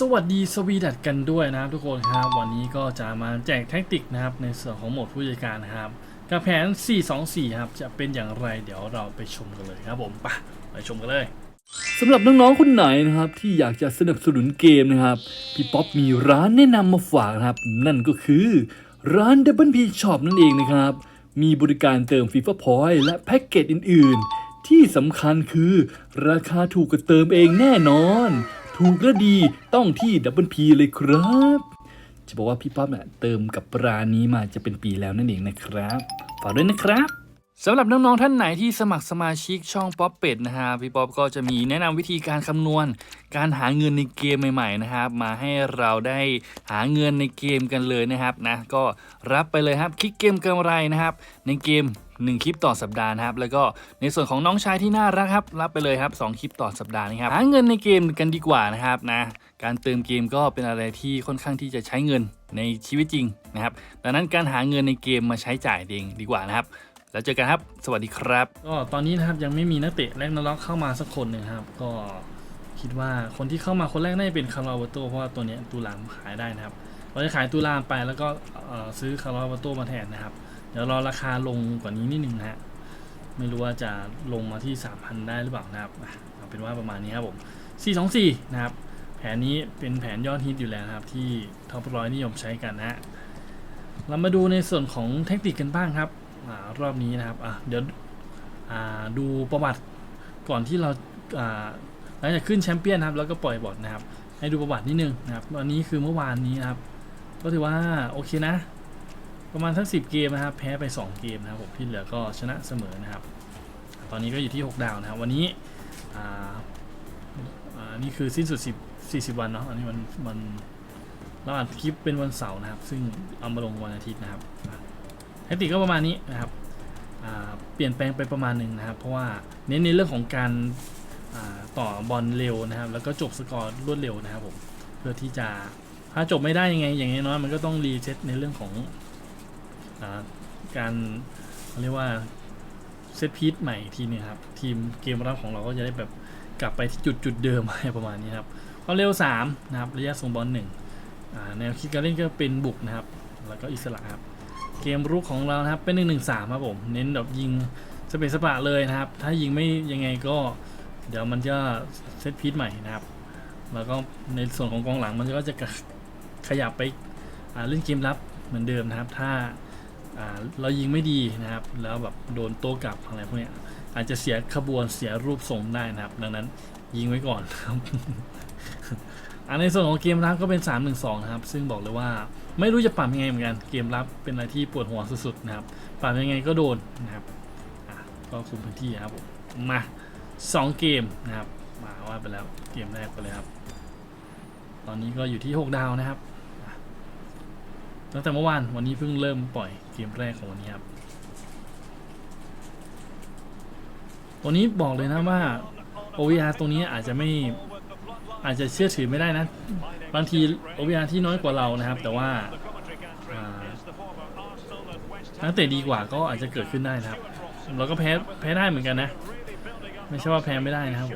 สวัสดีสวีดัตกันด้วยนะครับทุกคนครับ วันนี้ก็จะมาแจกแท็กติกนะครับ ในส่วนของโหมดผู้จัดการนะครับกับแผน 424 ครับ จะเป็นอย่างไรเดี๋ยวเราไปชมกันเลยครับผมไปไปชมกันเลยสำหรับน้องๆ คนไหนนะครับ ที่อยากจะสนับสนุนเกมนะครับ พี่ป๊อปมีร้านแนะนำมาฝากนะครับ นั่นก็คือร้าน Double P Shop นั่นเองนะครับ มีบริการเติม FIFA Point และแพ็กเกจอื่น ๆ ที่สำคัญคือราคาถูกกว่าเติมเองแน่นอน ถูกและดีต้องที่ Double P เลยครับ จะบอกว่าพี่ป๊อปเนี่ยเติมกับร้านนี้มาจะเป็นปีแล้วนั่นเองนะครับฝากด้วยนะครับสำหรับน้องๆท่านไหนที่สมัครสมาชิกช่องป๊อปเป็ดนะฮะพี่ป๊อปก็จะมีแนะนำวิธีการคำนวณ การหาเงินในเกมใหม่ๆนะครับ มาให้เราได้หาเงินในเกมกันเลยนะครับนะก็รับไปเลยครับคลิกเกมกำไรนะครับ ในเกม 1 คลิปต่อสัปดาห์นะครับ แล้วก็ในส่วนของน้องชายที่น่ารักครับ รับไปเลยครับ 2 คลิปต่อสัปดาห์นะครับ หาเงินในเกมกันดีกว่านะครับนะ การเติมเกมก็เป็นอะไรที่ค่อนข้างที่จะใช้เงินในชีวิตจริงนะครับ ดังนั้นการหาเงินในเกมมาใช้จ่ายเองดีกว่านะครับ แล้วเจอกันครับ สวัสดีครับ ก็ตอนนี้นะครับยังไม่มีนักเตะแรกนล็อกเข้ามาสักคนหนึ่งครับ ก็คิดว่าคนที่เข้ามาคนแรกน่าจะเป็นคาร์ลอเวโตเพราะว่าตัวนี้ตูลามขายได้นะครับ เราจะขายตูลามไปแล้วก็ซื้อคาร์ลอเวโตมาแทนนะครับ ดี๋ยวรอราคาลงกว่านี้นิดนึงนะฮะไม่รู้ว่าจะลงมาที่ 3,000 ได้หรือเปล่านะครับเอาเป็นว่าประมาณนี้ครับผม 424 นะครับ แผนนี้เป็นแผนยอดฮิตอยู่แล้วนะครับ ที่ท็อปร้อยนิยมใช้กันนะเรามาดูในส่วนของเทคนิคกันบ้างครับอรอบนี้นะครับเดี๋ยวดูประวัติก่อนที่เราหลังจากขึ้นแชมเปี้ยนครับแล้วก็ปล่อยบอร์ดนะครับ ให้ดูประวัตินิดนึงนะครับวันนี้คือเมื่อวานนี้นะครับ ก็ถือว่าโอเคนะ ประมาณทั้ง 10 เกมนะครับ แพ้ไป 2 เกมนะครับผมที่เหลือก็ชนะเสมอนะครับ ตอนนี้ก็อยู่ที่ 6 ดาวนะครับ วันนี้นี่คือสิ้นสุด10 40 วันเนาะอันนี้มันมันเราอัดคลิปเป็นวันเสาร์นะครับ ซึ่งเอามาลงวันอาทิตย์นะครับเทคนิคก็ประมาณนี้นะครับเปลี่ยนแปลงไปประมาณหนึ่งนะครับ เพราะว่าเน้นในเรื่องของการต่อบอลเร็วนะครับ แล้วก็จบสกอร์รวดเร็วนะครับผมเพื่อที่จะถ้าจบไม่ได้ยังไง อย่างน้อยมันก็ต้องรีเซ็ตในเรื่องของ การเรียกว่าเซตพีทใหม่ทีนึงครับ ทีมเกมรับของเราก็จะได้แบบกลับไปที่จุดจุดเดิมประมาณนี้ครับความเร็ว 3 นะครับ ระยะส่งบอล1อ่าแนวคิดการเล่นก็เป็นบุกนะครับ แล้วก็อิสระครับ เกมรุกของเรานะครับเป็น 1 1 3 ครับผม เน้นแบบยิงสเปซสปะเลยนะครับ ถ้ายิงไม่ยังไงก็เดี๋ยวมันจะเซตพีทใหม่นะครับ แล้วก็ในส่วนของกองหลังมันก็จะขยับไปเล่นเกมรับเหมือนเดิมนะครับ ถ้า เรายิงไม่ดีนะครับ แล้วแบบโดนโต้กลับอะไรพวกนี้อาจจะเสียขบวนเสียรูปทรงได้นะครับ ดังนั้นยิงไว้ก่อนครับอันในส่วนของเกมรับก็เป็น 3 1 2 นะครับ ซึ่งบอกเลยว่าไม่รู้จะปรับยังไงเหมือนกันเกมรับเป็นอะไรที่ปวดหัวสุดๆนะครับปรับยังไงก็โดนนะครับก็คุมพื้นที่ครับมา2 เกมนะครับมาว่าไปแล้วเกมแรกไปเลยครับ ตอนนี้ก็อยู่ที่ 6 ดาวนะครับตั้งแต่เมื่อวานวันนี้เพิ่งเริ่มปล่อย เกมแรกของวันนี้ครับ ตัวนี้บอกเลยนะว่า OVR ตรงนี้อาจจะไม่อาจจะเชื่อถือไม่ได้นะ บางที OVR ที่น้อยกว่าเรานะครับ แต่ว่าอ่านักเตะดีกว่าก็อาจจะเกิดขึ้นได้นะครับ เราก็แพ้แพ้ได้เหมือนกันนะ ไม่ใช่ว่าแพ้ไม่ได้นะครับ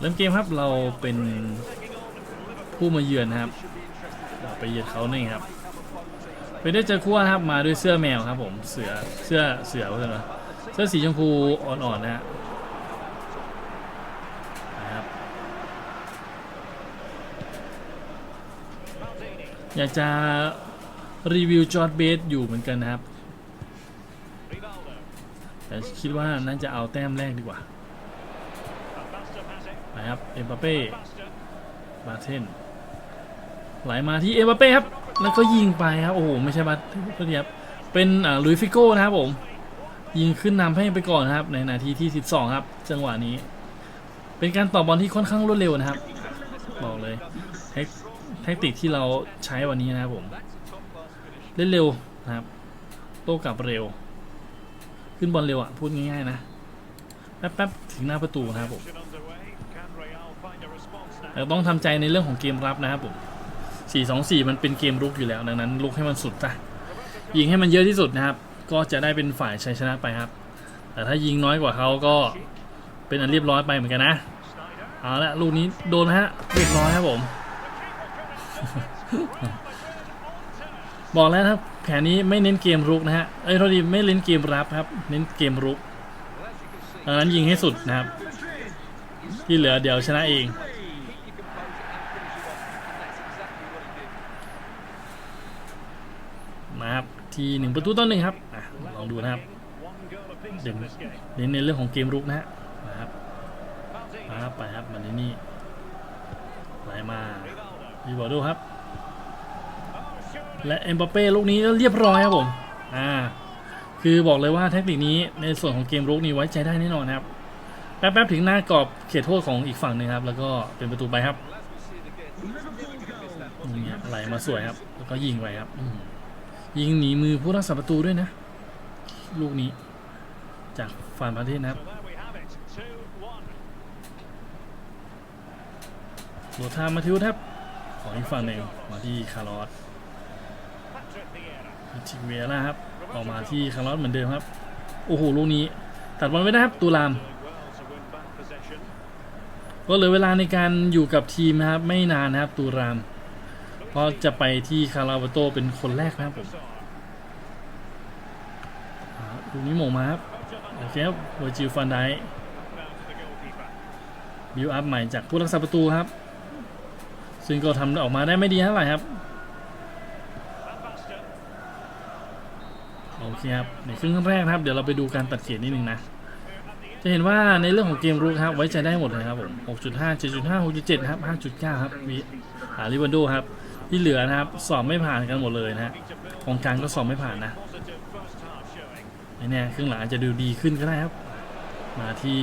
เริ่มเกมครับเราเป็นผู้มาเยือนนะครับ เราไปเยือนเขานี่ครับ ไปได้เจอคู่นะครับมาด้วยเสื้อแมวครับผมเสือเสื้อเสือว่าไงเสื้อสีชมพูอ่อนๆนะฮะนะครับอยากจะรีวิวจอร์ดเบสอยู่เหมือนกันนะครับ แต่คิดว่าน่าจะเอาแต้มแรกดีกว่านะครับเอ็มบัปเป้บาเทนไหลมาที่เอมบัปเป้ครับ แล้วก็ยิงไปครับโอ้โหไม่ใช่บัตเทียบเป็นอ่าลุยฟิโก้นะครับผม ยิงขึ้นนำให้ไปก่อนนะครับ ในนาทีที่ 12 ครับ จังหวะนี้ เป็นการต่อบอลที่ค่อนข้างรวดเร็วนะครับ บอกเลยเทคเทคนิคที่เราใช้วันนี้นะครับผม เล่นเร็วนะครับ โต้กลับเร็ว ขึ้นบอลเร็วอะพูดง่ายๆนะแป๊บๆถึงหน้าประตูนะครับผมแต่ต้องทำใจในเรื่องของเกมรับนะครับผม 4-2-4 มันเป็นเกมรุกอยู่แล้ว ดังนั้นลุกให้มันสุดจ้ะยิงให้มันเยอะที่สุดนะครับ ก็จะได้เป็นฝ่ายชัยชนะไปครับ แต่ถ้ายิงน้อยกว่าเขาก็เป็นอันเรียบร้อยไปเหมือนกันนะ เอาละลูกนี้โดนฮะเรียบร้อยครับผม บอกแล้วครับแผนนี้ไม่เน้นเกมรุกนะฮะ เอ้ยโทษทีไม่เน้นเกมรับครับ เน้นเกมรุกดังนั้นยิงให้สุดนะครับ ที่เหลือเดี๋ยวชนะเอง มาครับ ทีหนึ่งประตูต่อหนึ่งครับอลองดูนะครับเดี๋ยวเน้นในเรื่องของเกมรุกนะฮะนะครับมาครับไปครับมาในนี่ไหลมาดีบอร์โดครับ และเอ็มบัปเป้ลูกนี้เรียบร้อยครับผมอ่าคือบอกเลยว่าเทคนิคนี้ในส่วนของเกมรุกนี้ไว้ใจได้แน่นอนนะครับแป๊บๆถึงหน้ากรอบเขตโทษของอีกฝั่งหนึ่งครับ แล้วก็เป็นประตูไปครับนี่ไหลมาสวยครับ แล้วก็ยิงไปครับอื ยิงหนีมือผู้รักษาประตูด้วยนะ ลูกนี้ จากฟานประเทศนะครับโหลดทามาทิวครับของอีกฝั่งหนึ่งมาที่คาร์ลอสทิเวล่าครับออกมาที่คาร์ลอสเหมือนเดิมครับ โอ้โห ลูกนี้ ตัดบอลไม่ได้ครับตูราม ก็เหลือเวลาในการอยู่กับทีมนะครับ ไม่นานนะครับตูราม เพราะจะไปที่คาราบาโตเป็นคนแรกนะครับผมอ่าลูกนี้หม่งมาครับโอเคครับเวอร์จิลฟันไดบิวอัพใหม่จากผู้รักษาประตูครับ ซึ่งก็ทำออกมาได้ไม่ดีเท่าไหร่ครับโอเคครับในครึ่งแรกครับ เดี๋ยวเราไปดูการตัดเกรดนิดนึงนะ จะเห็นว่าในเรื่องของเกมรุกครับ ไว้ใจได้หมดเลยครับผม 6.5 7.5 6.7 ครับ 5.9 ครับมีหาลิวันโดครับ ที่เหลือนะครับสอบไม่ผ่านกันหมดเลยนะฮะของกลางก็สอบไม่ผ่านนะไม่แน่ครึ่งหลังอาจจะดูดีขึ้นก็ได้ครับ มาที่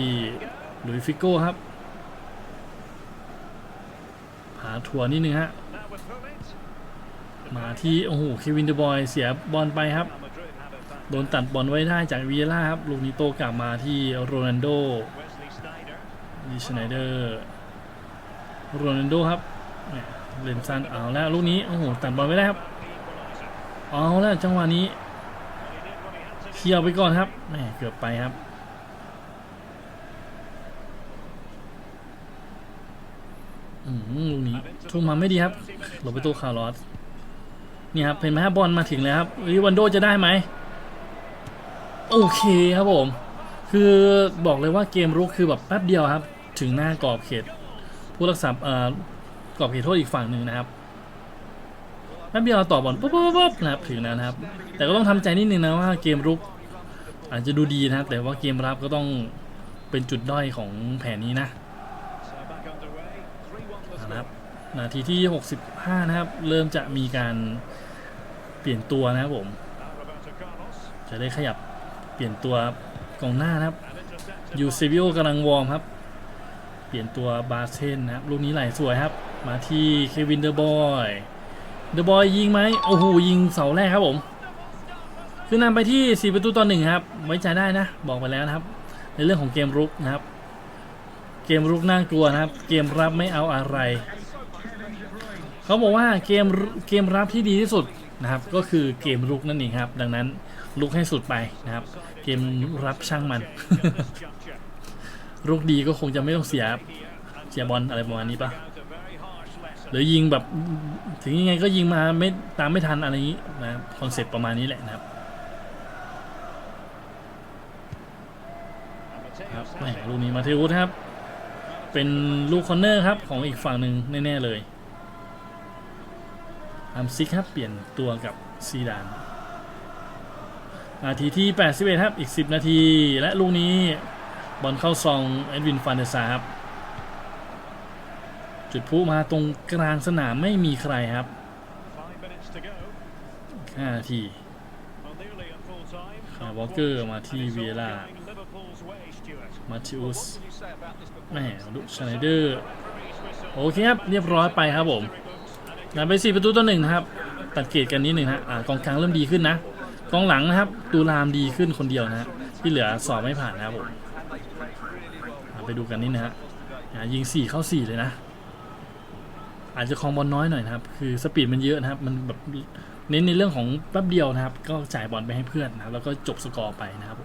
ลุยฟิโก้ครับหาทัวร์นิดนึงฮะมาที่โอ้โหเควินเดบอยเสียบอลไปครับ โดนตัดบอลไว้ได้จากวีเล่าครับลูกนี้โตกลับมาที่โรนัลโดดีชไนเดอร์โรนัลโดครับ เลนซันเอาแล้วลูกนี้ โอ้โห ตัดบอลไม่ได้ครับ เอาแล้วจังหวะนี้เคลียร์ไปก่อนครับแหมเกือบไปครับ อืมลูกนี้ทุ่มมาไม่ดีครับหลบไปตัวคาร์ลอสนี่ครับเห็นไหมครับบอลมาถึงแล้วครับริวันโดจะได้ไหมโอเคครับผม คือบอกเลยว่าเกมรุกคือแบบแป๊บเดียวครับ ถึงหน้ากรอบเขต ผู้รักษาเอ่อ กรอบเขตโทษอีกฝั่งหนึ่งนะครับแป๊บเดียวเราต่อบอลปุ๊บปุ๊บปุ๊บนะครับถึงแล้วนะครับ แต่ก็ต้องทำใจนิดนึงนะว่าเกมรุก อาจจะดูดีนะครับ แต่ว่าเกมรับก็ต้องเป็นจุดด้อยของแผนนี้นะนะครับนาทีที่ 65 นะครับ เริ่มจะมีการเปลี่ยนตัวนะครับผม จะได้ขยับเปลี่ยนตัวกองหน้านะครับยูเซบิโอกำลังวอร์มครับ เปลี่ยนตัวบาเซนนะครับลูกนี้ไหลสวยครับ มาที่เควินเดอร์บอยเดอะบอยยิงไหมโอ้โหยิงเสาแรกครับผม คือนำไปที่ 4 ประตูต่อหนึ่งครับ ไว้ใจได้นะ บอกไปแล้วนะครับ ในเรื่องของเกมรุกนะครับ เกมรุกน่ากลัวนะครับ เกมรับไม่เอาอะไร เขาบอกว่าเกมเกมรับที่ดีที่สุดนะครับ ก็คือเกมรุกนั่นเองครับ ดังนั้นลุกให้สุดไปนะครับ เกมรับช่างมัน รุกดีก็คงจะไม่ต้องเสียเสียบอลอะไรประมาณนี้ปะ หรือยิงแบบถึงยังไงก็ยิงมาไม่ตามไม่ทันอะไรอย่างนี้นะครับคอนเซ็ปต์ประมาณนี้แหละนะครับครับแหมลูกนี้มาเทวุฒครับ เป็นลูกคอนเนอร์ครับของอีกฝั่งหนึ่งแน่ ๆ เลยอัมซิกครับเปลี่ยนตัวกับซีดานนาทีที่ 81 ครับ อีก 10 นาที และลูกนี้บอลเข้าซอง เอ็ดวินฟานเดอร์ซาร์ครับ จุดพลุมาตรงกลางสนามไม่มีใครครับ5นาทีคาร์วอเกอร์มาที่เวียร่ามาทิอุสแม่ลุชไนเดอร์โอเคครับ เรียบร้อยไปครับผมนำไป4ประตูต่อหนึ่งนะครับ ตัดเกรดกันนิดหนึ่งฮะอ่ากองกลางเริ่มดีขึ้นนะ กองหลังนะครับตูรามดีขึ้นคนเดียวนะฮะที่เหลือสอบไม่ผ่านนะครับผมไปดูกันนี่นะฮะยิง4เข้า4เลยนะ อาจจะคลองบอลน้อยหน่อยนะครับ คือสปีดมันเยอะนะครับ มันแบบเน้นในเรื่องของแป๊บเดียวนะครับ ก็จ่ายบอลไปให้เพื่อนนะครับ แล้วก็จบสกอร์ไปนะครับ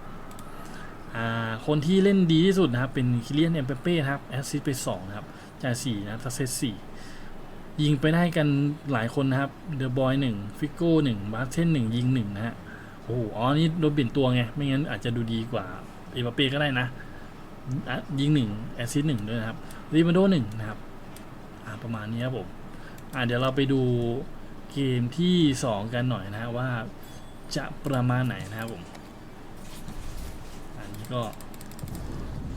คนที่เล่นดีที่สุดนะครับ เป็นคิเลียนเอ็มเปเป้ครับแอสซิสไป2นะครับจ่าย4นะครับซัสเซส4ยิงไปได้กันหลายคนนะครับเดอะบอย1ฟิโก้1บาร์เทน1ยิง1นะฮะโอ้โหอ๋อนี่โดนเปลี่ยนตัวไง ไม่งั้นอาจจะดูดีกว่าเอ็มเปเป้ก็ได้นะอะยิงแอสซิส1ด้วยนะครับรีมาโด1นะครับอ่า ประมาณนี้ครับผมอ่าเดี๋ยวเราไปดูเกมที่ 2 กันหน่อยนะฮะว่าจะประมาณไหนนะครับผม อันนี้ก็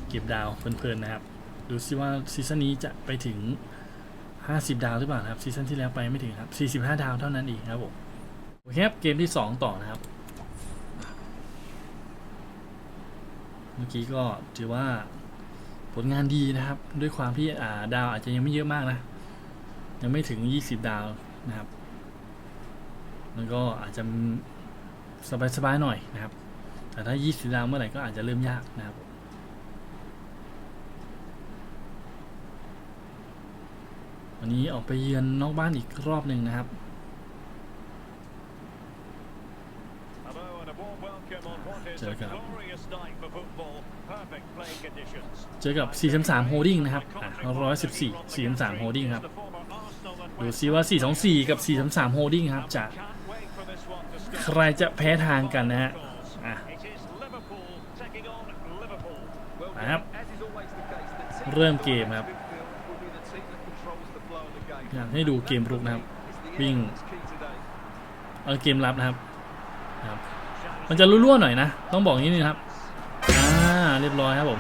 เก็บดาวเพลินๆนะครับ ดูซิว่าซีซั่นนี้จะไปถึง 50 ดาวหรือเปล่าครับซีซั่นที่แล้วไปไม่ถึงครับ 45 ดาวเท่านั้นเองครับผมโอเคครับเกมที่ 2 ต่อนะครับ เมื่อกี้ก็ถือว่าผลงานดีนะครับ ด้วยความที่อ่าดาวอาจจะยังไม่เยอะมากนะ ยังไม่ถึง 20 ดาวนะครับ แล้วก็อาจจะสบายๆหน่อยนะครับ แต่ถ้า 20 ดาวเมื่อไหร่ก็อาจจะเริ่มยากนะครับวันนี้ออกไปเยือนนอกบ้านอีกรอบหนึ่งนะครับ Hello and a warm welcome on what is a Check out. glorious night for football. Perfect playing conditions. เจอกับ 433 Holding นะครับ 114 433 Holding ครับ ดูซิว่า 424 กับ 433 Holding ครับจะใครจะแพ้ทางกันนะฮะนะครับเริ่มเกมครับอยากให้ดูเกมรุกนะครับ It's the Being- end that's key today. เอาเกมรับนะครับครับ มันจะรั่วๆหน่อยนะ ต้องบอกอย่างนี้นะครับอ่าเรียบร้อยครับผม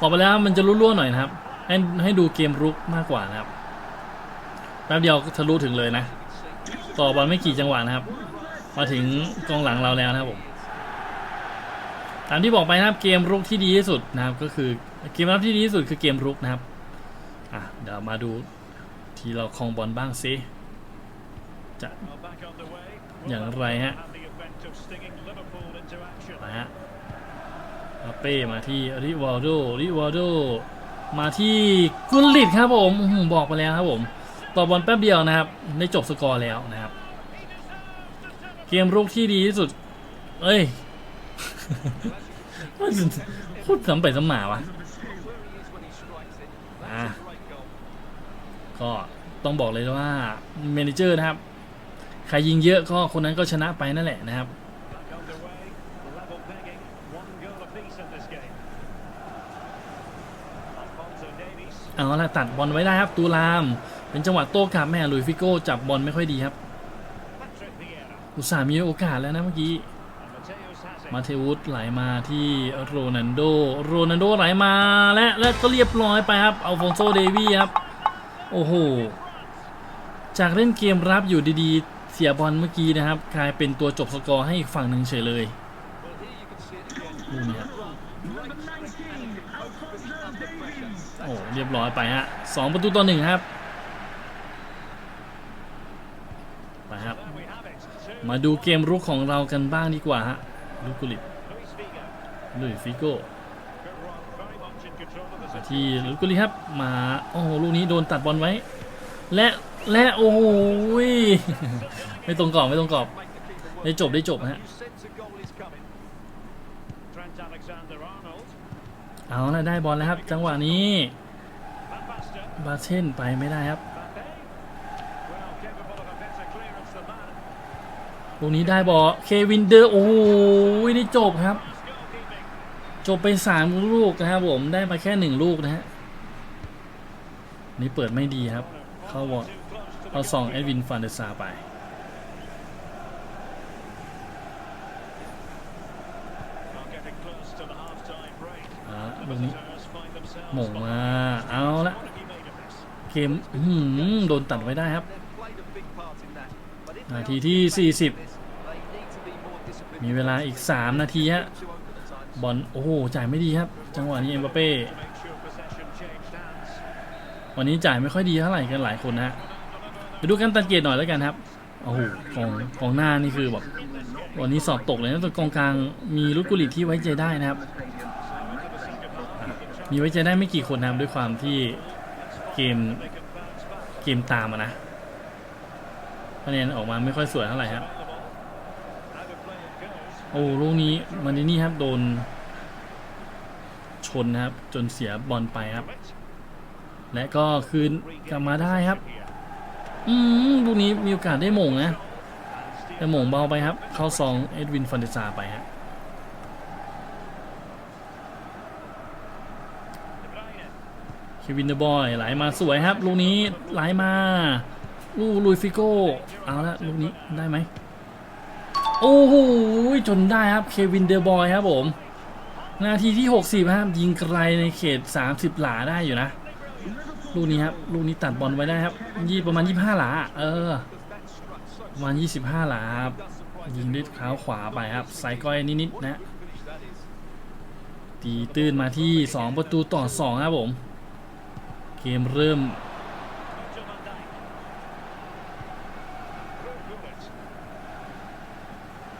บอกไปแล้วมันจะรั่วๆหน่อยนะครับให้ให้ดูเกมรุกมากกว่านะครับ แป๊บเดียวทะลุถึงเลยนะ ต่อบอลไม่กี่จังหวะนะครับ มาถึงกองหลังเราแล้วนะครับผมตามที่บอกไปนะครับเกมรุกที่ดีที่สุดนะครับ ก็คือเกมรับที่ดีที่สุดคือเกมรุกนะครับอะเดี๋ยวมาดูที่เราครองบอลบ้างซิจะอย่างไรฮะมาฮะอาเป้มาที่ริวาลโดริวาลโดมาที่กุลลิตครับผมบอกไปแล้วครับผม ต่อบอลแป๊บเดียวนะครับ ได้จบสกอร์แล้วนะครับ เกมรุกที่ดีที่สุด เอ้ยมันพูดสำไปสำหมาวะ Where he is when he strikes it, Ah. that's a great goal. ก็ต้องบอกเลยว่าเมนเจอร์นะครับ ใครยิงเยอะก็คนนั้นก็ชนะไปนั่นแหละนะครับเอาละตัดบอลไว้ได้ครับ ตูราม เป็นจังหวะโต้กลับแม่ลุยฟิโก้จับบอลไม่ค่อยดีครับ อุตส่าห์มีโอกาสแล้วนะเมื่อกี้ มาเทวุสไหลมาที่โรนันโด โรนันโดไหลมาและและก็เรียบร้อยไปครับ เอัลฟอนโซเดวี่ครับ โอ้โห จากเล่นเกมรับอยู่ดีๆ เสียบอลเมื่อกี้นะครับ กลายเป็นตัวจบสกอร์ให้อีกฝั่งหนึ่งเฉยเลยดูนี่ครับโอ้เรียบร้อยไปฮะสองประตูต่อหนึ่งครับ ไปครับ There we have it. Two. มาดูเกมรุกของเรากันบ้างดีกว่าฮะลูกกุลิตลุยฟิโก้ที่ลูกกุลิครับมาโอ้โหลูกนี้โดนตัดบอลไว้ และและโอ้โหยไม่ตรงกรอบไม่ตรงกรอบได้จบได้จบฮะเอาละได้บอลแล้วครับ จังหวะนี้บาเชนไปไม่ได้ครับ ตรงนี้ได้บอกเควินเดอร์โอ้ยนี่จบครับ จบไปสามลูกนะครับผมได้มาแค่หนึ่งลูกนะฮะนี่เปิดไม่ดีครับ เข้าวอเอาสองเอ็ดวินฟันเดซาไปลูกนี้หม่งมาเอาละเกมโดนตัดไว้ได้ครับ นาทีที่ 40 มีเวลาอีก 3 นาทีฮะบอลโอ้โหจ่ายไม่ดีครับ จังหวะนี้เอ็มบัปเป้วันนี้จ่ายไม่ค่อยดีเท่าไหร่กันหลายคนนะฮะไปดูกันตัดเกียรติหน่อยแล้วกันครับโอ้โหกองกองหน้านี่คือแบบวันนี้สอบตกเลยนะตัวกองกลางมีลุกกุลิที่ไว้ใจได้นะครับ มีไว้ใจได้ไม่กี่คนนะครับด้วยความที่เกมเกมตามอะนะคะแนนออกมาไม่ค่อยสวยเท่าไหร่ครับ โอ้ลูกนี้มันนี่ครับโดน ชนนะครับ จนเสียบอลไปครับ และก็คืนกลับมาได้ครับ อืมลูกนี้มีโอกาสได้หม่งนะแต่หม่งเบาไปครับ เข้าซองเอ็ดวินฟันเดซาไปฮะเควินเดอะบอยไหลมาสวยครับ ลูกนี้ไหลมา ลูกลุยฟิโก้ เอาละลูกนี้ได้ไหม โอ้โหจนได้ครับเควินเดอะบอยครับผม นาทีที่ 60ครับยิงไกลในเขต 30 หลาได้อยู่นะ ลูกนี้ครับ ลูกนี้ตัดบอลไว้ได้ครับยี่ประมาณ 25 หลา เออ ประมาณ 25 หลาครับยิงด้วยเท้าขวาไปครับใส่ก้อยนิดๆนะตีตื้นมาที่ 2 ประตูต่อ 2 ครับผม เกมเริ่ม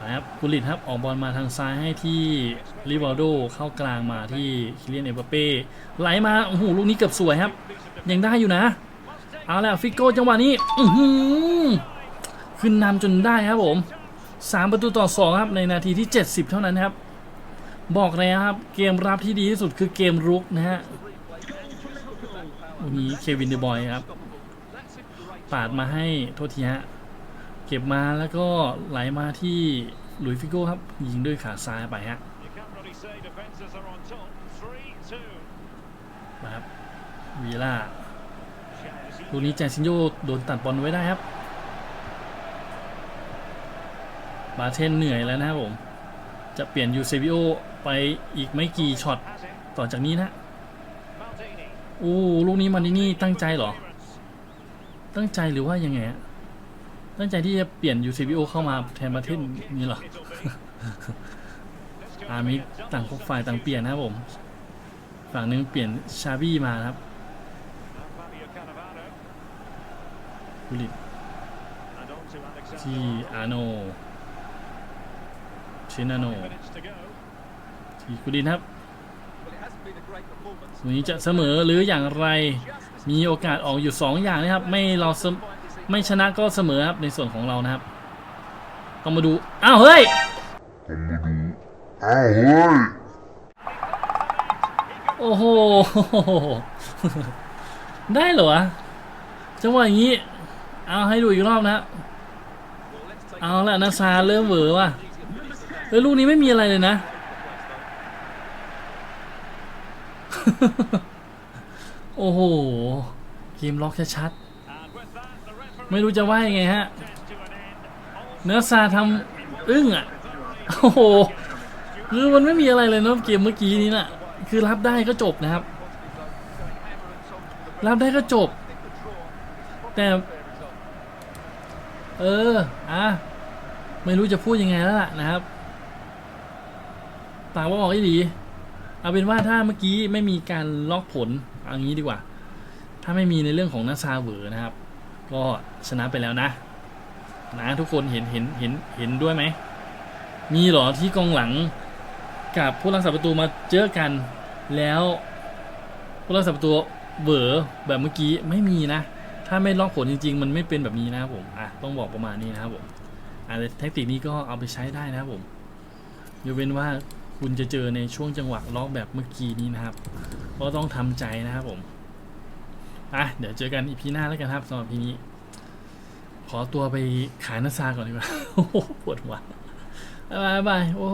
นะ ครับกุลิตครับออกบอลมาทางซ้ายให้ที่ริวัลโดเข้ากลางมาที่คิเลียนเอเปเป้ไหลมาโอ้โหลูกนี้เกือบสวยครับ ยังได้อยู่นะ เอาแล้วฟิโก้จังหวะนี้อือหือขึ้นนำจนได้ครับผม 3 ประตูต่อ 2 ครับในนาทีที่ 70 เท่านั้นครับ บอกเลยครับ เกมรับที่ดีที่สุดคือเกมรุกนะฮะวันนี้เควินเดบอยครับ ปาดมาให้โทษทีฮะ ก็บมาแล้วก็ไหลมาที่หลุยฟิโก้ครับ ยิงด้วยขาซ้ายไปฮะนะครับวีล่าลูกนี้แจซินโยโดนตัดบอลไว้ได้ครับ บาเทนเหนื่อยแล้วนะครับผม จะเปลี่ยนยูเซบิโอไปอีกไม่กี่ช็อตต่อจากนี้นะโอ้ลูกนี้มันนี่ตั้งใจเหรอ ตั้งใจหรือว่ายังไงฮะ ตั้งใจที่จะเปลี่ยน UCBO เข้ามาแทนประเทศนี้เหรอ อามิต่างฝ่ายต่างเปลี่ยนนะครับผม ฝั่งหนึงเปลี่ยนชาบี้มาครับกุลิตที่อาโนชินาโนที่กุลิตครับวันนี้จะเสมอหรืออย่างไรมีโอกาสออกอยู่ 2 อย่างนะครับ ไม่เราเสม ไม่ชนะก็เสมอครับในส่วนของเรานะครับต้องมาดู อ้าวเฮ้ยอ้าวเฮ้ย โอ้โห ได้เหรอวะจังหวะอย่างนี้ เอาให้ดูอีกรอบนะ เอาละนาซาเริ่มเหวอว่ะเฮ้ยลูกนี้ไม่มีอะไรเลยนะ โอ้โห เกมล็อกชัด ไม่รู้จะว่ายังไงฮะ เนื้อซาทำอึ้งอะ โอ้โห คือมันไม่มีอะไรเลยเนอะเกมเมื่อกี้นี้น่ะ คือรับได้ก็จบนะครับ รับได้ก็จบ แต่ เออ อะ ไม่รู้จะพูดยังไงแล้วล่ะนะครับปากว่าออกอีดีเอาเป็นว่าถ้าเมื่อกี้ไม่มีการล็อกผลเอางี้ดีกว่า ถ้าไม่มีในเรื่องของนาซาเวอร์นะครับ ก็ชนะไปแล้วนะ นะทุกคนเห็นเห็นเห็นเห็นด้วยไหม มีหรอที่กองหลังกับผู้รักษาประตูมาเจอกันแล้วผู้รักษาประตูเบอแบบเมื่อกี้ไม่มีนะ ถ้าไม่ล็อกผลจริง ๆ มันไม่เป็นแบบนี้นะครับผมอะต้องบอกประมาณนี้นะครับผมอะแท็กติกนี้ก็เอาไปใช้ได้นะครับผมยกเว้นว่าคุณจะเจอในช่วงจังหวะล็อกแบบเมื่อกี้นี้นะครับ ก็ต้องทำใจนะครับผม อะเดี๋ยวเจอกันอีพีหน้าแล้วกันครับสำหรับพีนี้ ขอตัวไปขายนาซาก่อนดีกว่า โอ้ปวดหัวบายบายโอ้